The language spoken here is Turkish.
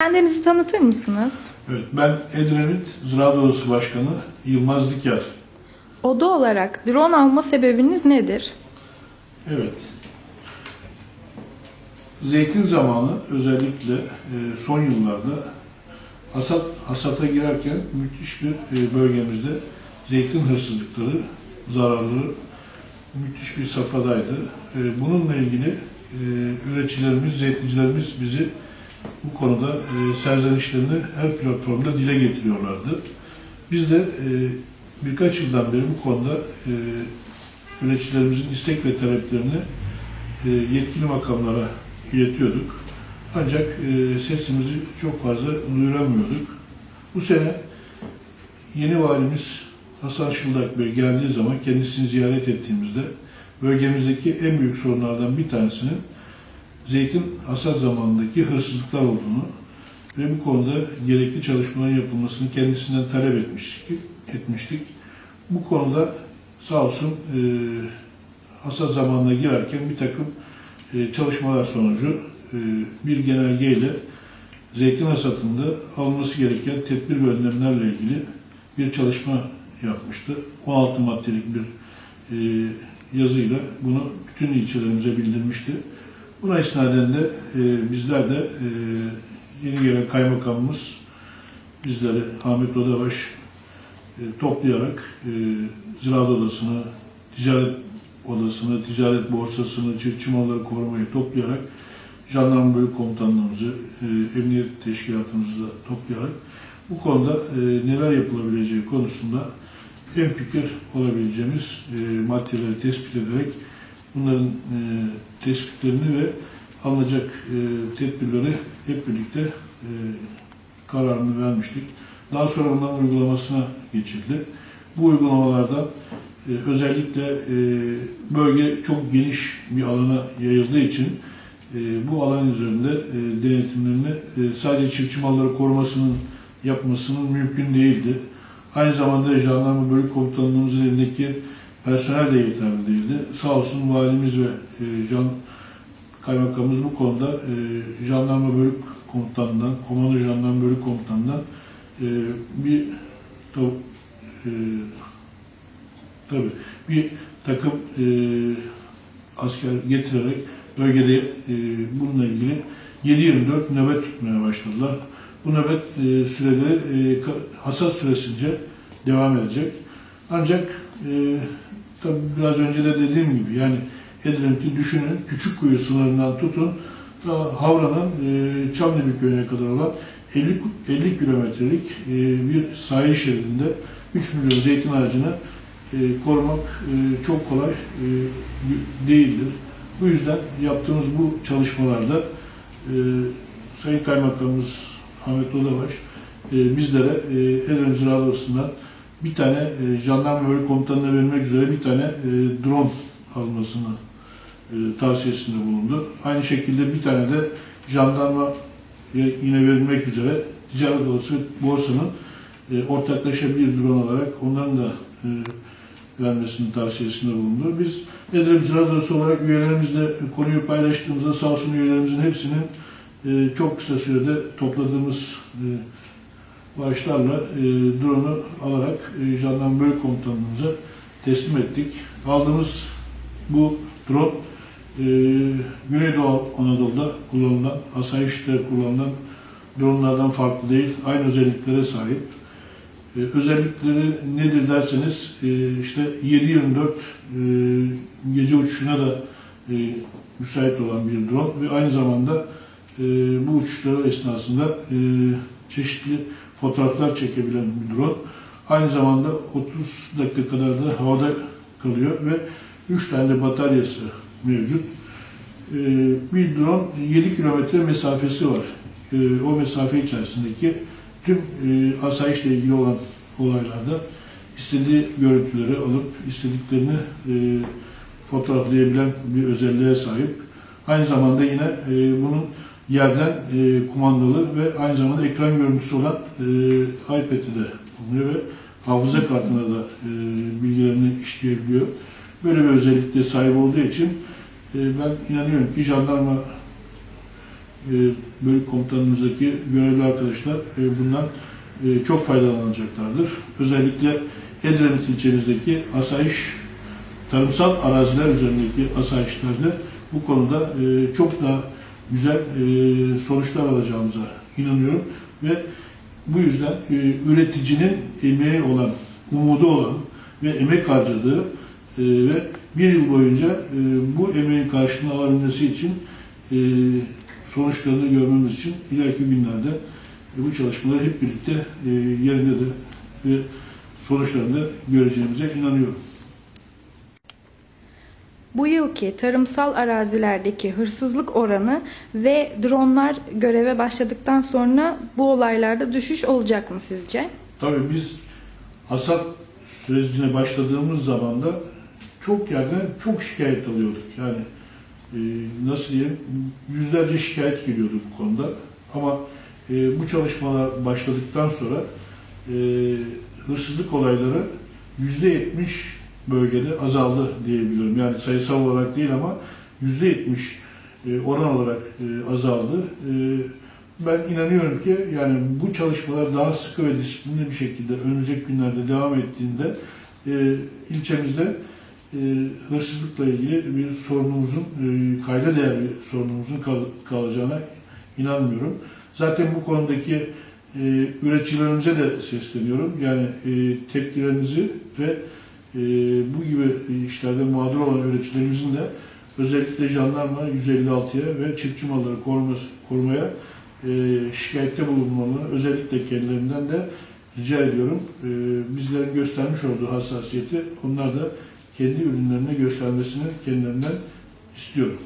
Kendinizi tanıtır mısınız? Evet, ben Edremit Ziraat Odası Başkanı Yılmaz Diker. Oda olarak drone alma sebebiniz nedir? Evet. Zeytin zamanı özellikle e, son yıllarda hasat hasata girerken müthiş bir e, bölgemizde zeytin hırsızlıkları, zararları müthiş bir safhadaydı. E, Bununla ilgili e, üreticilerimiz, zeytincilerimiz bizi bu konuda e, serzenişlerini her platformda dile getiriyorlardı. Biz de e, birkaç yıldan beri bu konuda e, üreticilerimizin istek ve taleplerini e, yetkili makamlara iletiyorduk. Ancak e, sesimizi çok fazla duyuramıyorduk. Bu sene yeni valimiz Hasan Şıldak Bey geldiği zaman kendisini ziyaret ettiğimizde bölgemizdeki en büyük sorunlardan bir tanesinin zeytin hasat zamanındaki hırsızlıklar olduğunu ve bu konuda gerekli çalışmaların yapılmasını kendisinden talep etmiştik. etmiştik. Bu konuda sağ olsun e, hasat zamanına girerken bir takım e, çalışmalar sonucu e, bir genelgeyle zeytin hasatında alınması gereken tedbir ve önlemlerle ilgili bir çalışma yapmıştı. 16 maddelik bir e, yazıyla bunu bütün ilçelerimize bildirmişti. Buna isnaden de e, bizler de e, yeni gelen kaymakamımız bizleri Ahmet Odabaş e, toplayarak e, Ziraat Odası'nı, Ticaret Odası'nı, Ticaret Borsası'nı, çiftçi malları korumayı toplayarak Jandarma Bölük Komutanlığımızı, e, Emniyet Teşkilatımızı da toplayarak bu konuda e, neler yapılabileceği konusunda en fikir olabileceğimiz e, maddeleri tespit ederek bunların e, tespitlerini ve alınacak e, tedbirleri hep birlikte e, kararını vermiştik. Daha sonra bunların uygulamasına geçildi. Bu uygulamalardan e, özellikle e, bölge çok geniş bir alana yayıldığı için e, bu alan üzerinde e, denetimlerini e, sadece çiftçi malları korumasının yapmasının mümkün değildi. Aynı zamanda jandarma bölük komutanlığımızın elindeki personel de yeterli değildi. Sağ olsun valimiz ve e, jan kaymakamımız bu konuda e, jandarma bölük komutanından, komando jandarma bölük komutanından e, bir to- e, tabii bir takım e, asker getirerek bölgede e, bununla ilgili 7-24 nöbet tutmaya başladılar. Bu nöbet e, süreleri e, hasat süresince devam edecek. Ancak e, tabii biraz önce de dediğim gibi yani Edremit'i düşünün küçük kuyu sınırından tutun ta Havra'nın e, Çamlıbel köyüne kadar olan 50, 50 kilometrelik e, bir sahil şeridinde 3 milyon zeytin ağacını e, korumak e, çok kolay e, değildir. Bu yüzden yaptığımız bu çalışmalarda e, Sayın Kaymakamımız Ahmet Odabaş e, bizlere e, Edremit Ziraat Odası'ndan bir tane e, jandarma bölük komutanına verilmek üzere bir tane e, drone almasını e, tavsiyesinde bulundu. Aynı şekilde bir tane de jandarma yine verilmek üzere Ticaret Odası Borsa'nın e, ortaklaşa bir drone olarak onların da e, vermesinin tavsiyesinde bulundu. Biz Edremit Ziraat Odası olarak üyelerimizle konuyu paylaştığımızda sağ olsun üyelerimizin hepsinin e, çok kısa sürede topladığımız e, bağışlarla e, drone'u alarak e, jandarma bölük komutanlığımıza teslim ettik. Aldığımız bu drone e, Güneydoğu Anadolu'da kullanılan, asayişte kullanılan dronlardan farklı değil. Aynı özelliklere sahip. E, özellikleri nedir derseniz e, işte 7-24 e, gece uçuşuna da e, müsait olan bir drone ve aynı zamanda e, bu uçuşları esnasında e, çeşitli fotoğraflar çekebilen bir drone. Aynı zamanda 30 dakika kadar da havada kalıyor ve 3 tane de bataryası mevcut. E, bir drone 7 kilometre mesafesi var. E, o mesafe içerisindeki tüm e, asayişle ilgili olan olaylarda istediği görüntüleri alıp istediklerini e, fotoğraflayabilen bir özelliğe sahip. Aynı zamanda yine e, bunun yerden e, kumandalı ve aynı zamanda ekran görüntüsü olan e, iPad'i de bulunuyor ve hafıza kartına da e, bilgilerini işleyebiliyor. Böyle bir özellikle sahip olduğu için e, ben inanıyorum ki jandarma e, bölük komutanımızdaki görevli arkadaşlar e, bundan e, çok faydalanacaklardır. Özellikle Edremit ilçemizdeki asayiş, tarımsal araziler üzerindeki asayişlerde bu konuda e, çok daha güzel e, sonuçlar alacağımıza inanıyorum ve bu yüzden e, üreticinin emeği olan, umudu olan ve emek harcadığı e, ve bir yıl boyunca e, bu emeğin karşılığını alabilmesi için e, sonuçlarını görmemiz için ileriki günlerde e, bu çalışmaları hep birlikte e, yerinde de ve sonuçlarını da göreceğimize inanıyorum. Bu yılki tarımsal arazilerdeki hırsızlık oranı ve dronlar göreve başladıktan sonra bu olaylarda düşüş olacak mı sizce? Tabii biz hasat sürecine başladığımız zaman da çok yerden çok şikayet alıyorduk. Yani e, nasıl diyeyim yüzlerce şikayet geliyordu bu konuda. Ama e, bu çalışmalar başladıktan sonra e, hırsızlık olayları yüzde yetmiş bölgede azaldı diyebilirim. Yani sayısal olarak değil ama yüzde yetmiş e, oran olarak e, azaldı. E, ben inanıyorum ki yani bu çalışmalar daha sıkı ve disiplinli bir şekilde önümüzdeki günlerde devam ettiğinde ilçemizde hırsızlıkla ilgili bir sorunumuzun, kayda değer bir sorunumuzun kal- kalacağına inanmıyorum. Zaten bu konudaki üreticilerimize de sesleniyorum. Yani tepkilerinizi ve bu gibi işlerde mağdur olan üreticilerimizin de özellikle jandarma 156'ya ve çiftçi malları koruması, korumaya e, şikayette bulunmalarını özellikle kendilerinden de rica ediyorum. E, bizlerin göstermiş olduğu hassasiyeti onlar da kendi ürünlerine göstermesini kendilerinden istiyorum.